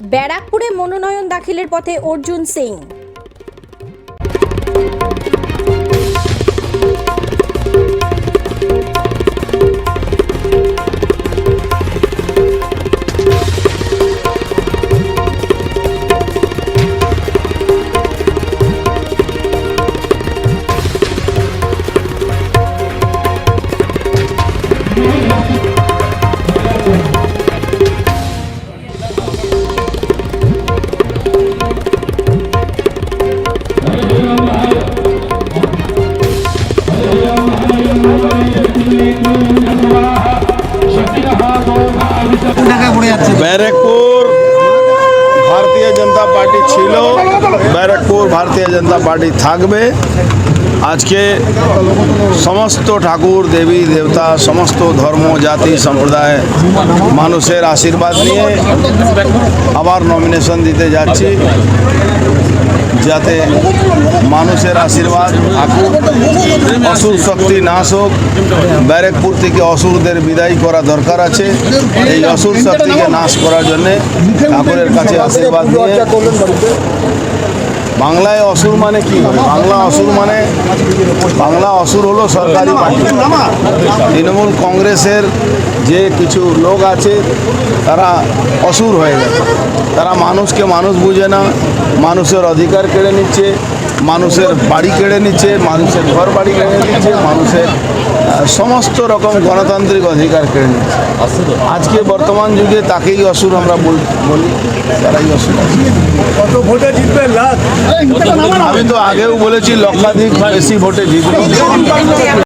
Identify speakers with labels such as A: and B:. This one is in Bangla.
A: ব্যারাকপুরে মনোনয়ন দাখিলের পথে অর্জুন সিং।
B: ব্যারাকপুর ভারতীয় জনতা পার্টি ছিল ব্যারাকপুর ভারতীয় জনতা পার্টি থাকবে আজকে সমস্ত ঠাকুর দেবী দেবতা সমস্ত ধর্ম জাতি সম্প্রদায় মানুষের আশীর্বাদ নিয়ে আবার নমিনেশন দিতে যাচ্ছি যাতে মানুষের আশীর্বাদ থাকুক অসুর শক্তি নাশ হোক, ব্যারেকপুর থেকে অসুরদের বিদায় করা দরকার আছে। এই অসুর শক্তিকে নাশ করার জন্যে ঠাকুরের কাছে আশীর্বাদ নিয়ে বাংলায় অসুর মানে কি? বাংলা অসুর মানে বাংলা অসুর হলো সরকারি পার্টি। তৃণমূল কংগ্রেসের যে কিছু লোক আছে, তারা অসুর হয়ে গেছে। তারা মানুষকে মানুষ বুঝে না। মানুষের অধিকার কেড়ে নিচ্ছে মানুষের বাড়ি কেড়ে নিচ্ছে মানুষের ঘর বাড়ি কেড়ে নিচ্ছে মানুষের সমস্ত রকম গণতান্ত্রিক অধিকার কেড়ে নিচ্ছে। আজকে বর্তমান যুগে তাকেই অসুর আমরা বল- বলি তারাই অসুর। আছে
C: কত ভোটে জিতবে?
B: আমি তো আগেও বলেছি লক্ষাধিক বেশি ভোটে জিতবে।